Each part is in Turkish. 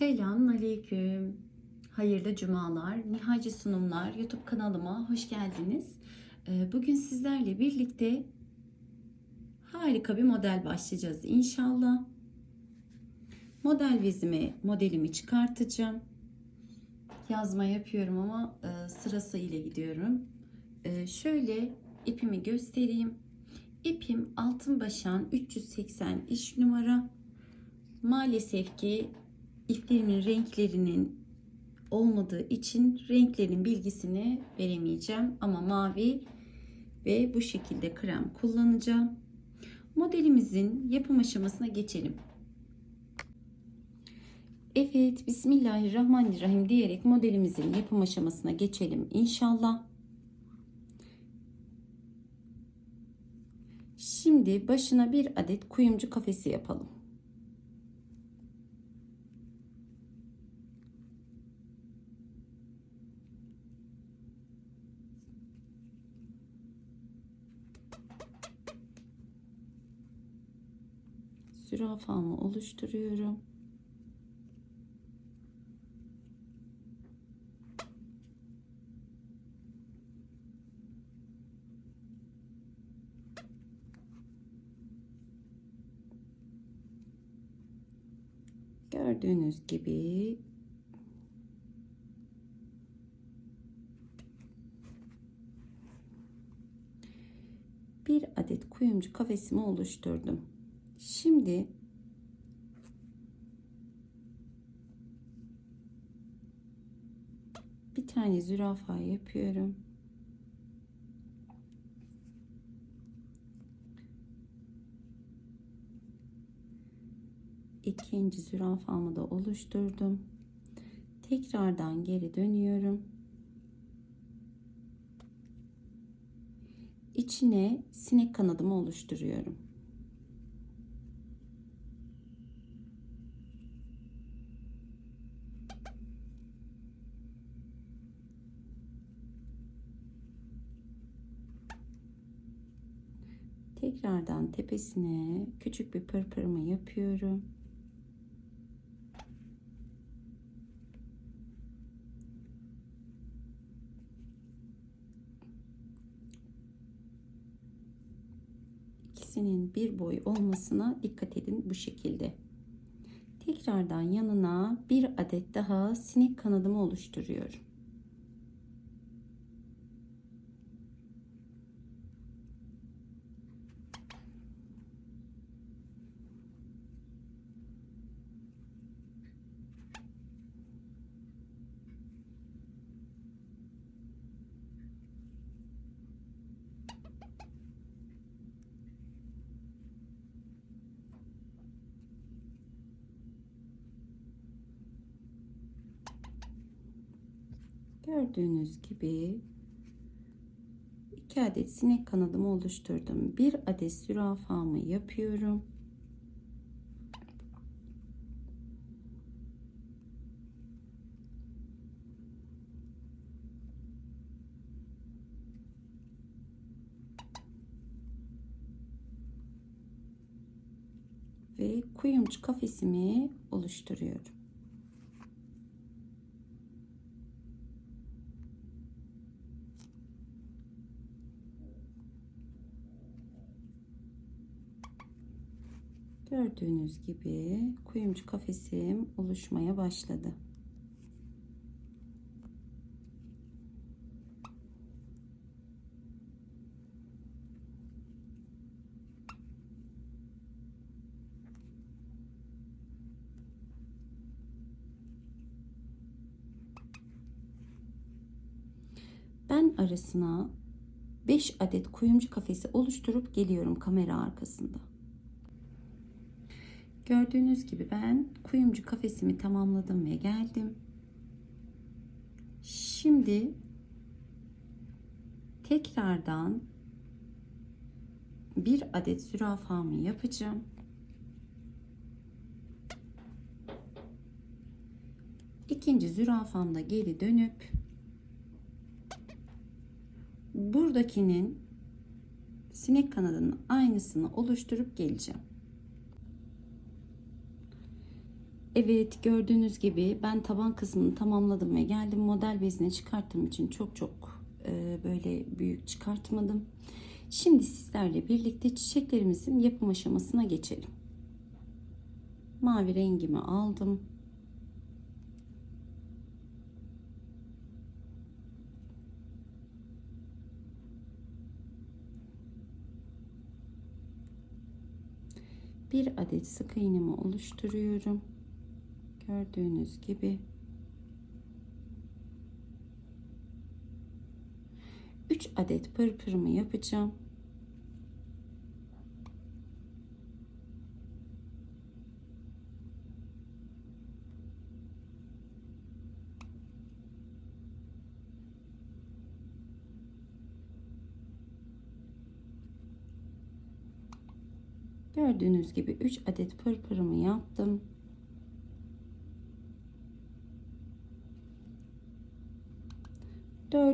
Selamun Aleyküm. Hayırlı cumalar, Nihalci Sunumlar YouTube kanalıma hoş geldiniz. Ee, Bugün sizlerle birlikte harika bir model başlayacağız inşallah. Model bezime modelimi çıkartacağım. Yazma yapıyorum ama e, sırası ile gidiyorum. E, Şöyle ipimi göstereyim. İpim altın başan 380 iş numara. Maalesef ki iplerimin renklerinin olmadığı için renklerin bilgisini veremeyeceğim ama mavi ve bu şekilde krem kullanacağım. Modelimizin yapım aşamasına geçelim. Evet, Bismillahirrahmanirrahim diyerek modelimizin yapım aşamasına geçelim inşallah. Şimdi başına bir adet kuyumcu kafesi yapalım. Zürafamı oluşturuyorum. Gördüğünüz gibi bir adet kuyumcu kafesimi oluşturdum. Şimdi bir tane zürafa yapıyorum. İkinci zürafamı da oluşturdum. Tekrardan geri dönüyorum. İçine sinek kanadımı oluşturuyorum. Tekrardan tepesine küçük bir pırpırımı yapıyorum. İkisinin bir boy olmasına dikkat edin bu şekilde. Tekrardan yanına bir adet daha sinek kanadımı oluşturuyorum. Gördüğünüz gibi iki adet sinek kanadımı oluşturdum. Bir adet zürafamı yapıyorum. Ve kuyumcu kafesimi oluşturuyorum. Gördüğünüz gibi kuyumcu kafesim oluşmaya başladı. Ben arasına 5 adet kuyumcu kafesi oluşturup geliyorum kamera arkasında. Gördüğünüz gibi ben kuyumcu kafesimi tamamladım ve geldim. Şimdi tekrardan bir adet zürafamı yapacağım. İkinci zürafamda geri dönüp buradakinin sinek kanadının aynısını oluşturup geleceğim. Evet gördüğünüz gibi ben taban kısmını tamamladım ve geldim model bezine çıkarttığım için çok çok e, böyle büyük çıkartmadım. Şimdi sizlerle birlikte çiçeklerimizin yapım aşamasına geçelim. Mavi rengimi aldım. Bir adet sık iğnemi oluşturuyorum. Gördüğünüz gibi. Üç adet pırpırımı yapacağım. Gördüğünüz gibi 3 adet pırpırımı yaptım.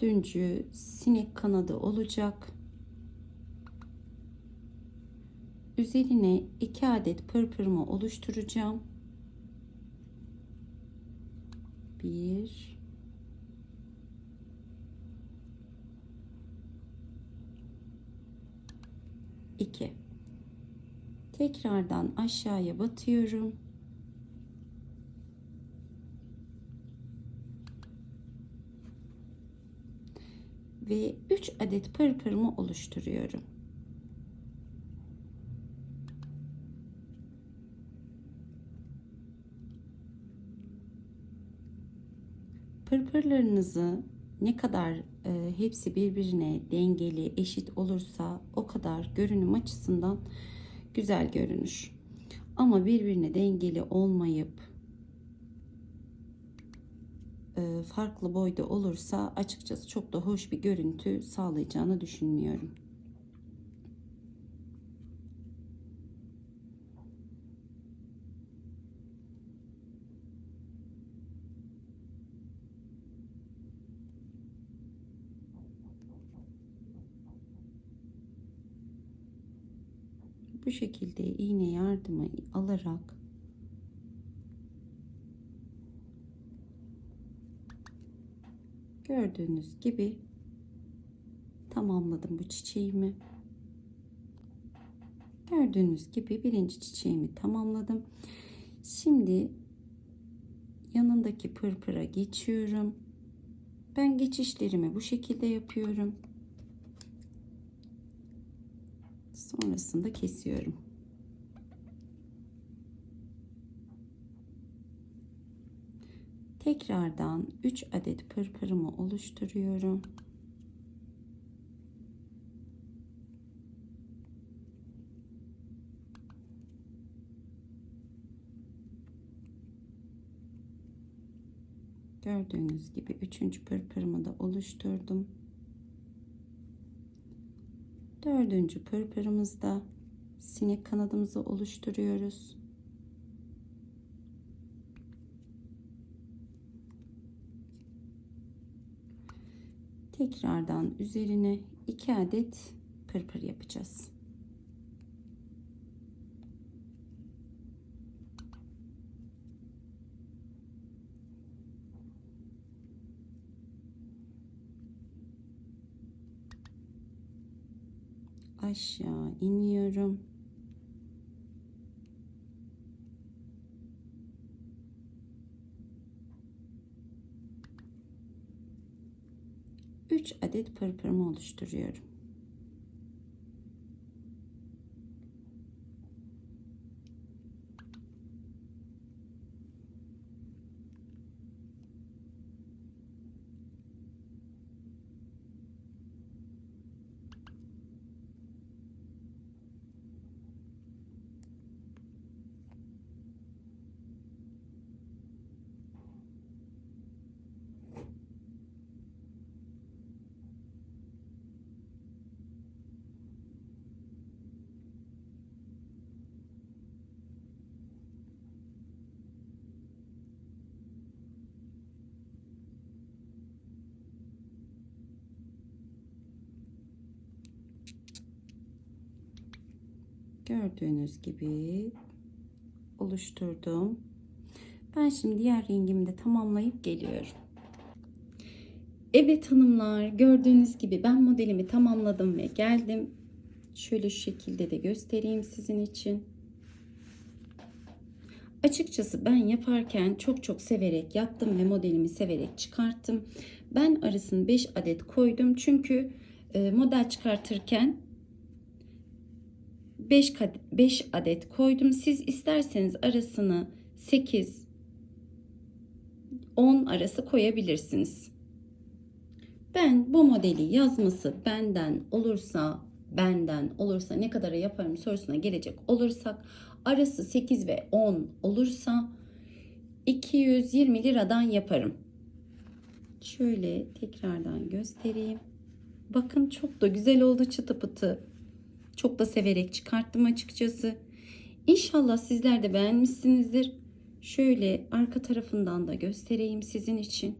Dördüncü sinek kanadı olacak. Üzerine 2 adet pırpırımı oluşturacağım. 1 2 Tekrardan aşağıya batıyorum. Ve 3 adet pırpırımı oluşturuyorum. Pırpırlarınızı ne kadar e, hepsi birbirine dengeli, eşit olursa o kadar görünüm açısından güzel görünür. Ama birbirine dengeli olmayıp farklı boyda olursa açıkçası çok da hoş bir görüntü sağlayacağını düşünmüyorum. bu şekilde iğne yardımı alarak gördüğünüz gibi tamamladım bu çiçeğimi. Gördüğünüz gibi birinci çiçeğimi tamamladım. Şimdi yanındaki pırpıra geçiyorum. Ben geçişlerimi bu şekilde yapıyorum. Sonrasında kesiyorum. Tekrardan 3 adet pırpırımı oluşturuyorum. Gördüğünüz gibi üçüncü pırpırımı da oluşturdum. Dördüncü pırpırımızda sinek kanadımızı oluşturuyoruz. Tekrardan üzerine iki adet pırpır yapacağız. aşağı iniyorum. Üç adet pırpırımı oluşturuyorum. Gördüğünüz gibi oluşturdum. Ben şimdi diğer rengimi de tamamlayıp geliyorum. Evet hanımlar gördüğünüz gibi ben modelimi tamamladım ve geldim. Şöyle şu şekilde de göstereyim sizin için. Açıkçası ben yaparken çok çok severek yaptım ve modelimi severek çıkarttım. Ben arasını 5 adet koydum çünkü e, model çıkartırken 5 5 adet koydum. Siz isterseniz arasını 8 10 arası koyabilirsiniz. Ben bu modeli yazması benden olursa benden olursa ne kadara yaparım sorusuna gelecek olursak arası 8 ve 10 olursa 220 liradan yaparım. Şöyle tekrardan göstereyim. Bakın çok da güzel oldu çıtı pıtı. Çok da severek çıkarttım açıkçası. İnşallah sizler de beğenmişsinizdir. Şöyle arka tarafından da göstereyim sizin için.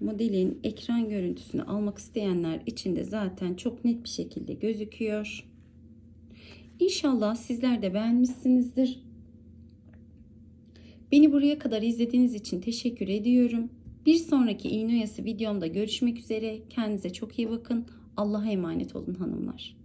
Modelin ekran görüntüsünü almak isteyenler için de zaten çok net bir şekilde gözüküyor. İnşallah sizler de beğenmişsinizdir. Beni buraya kadar izlediğiniz için teşekkür ediyorum. Bir sonraki iğne oyası videomda görüşmek üzere. Kendinize çok iyi bakın. Allah'a emanet olun hanımlar.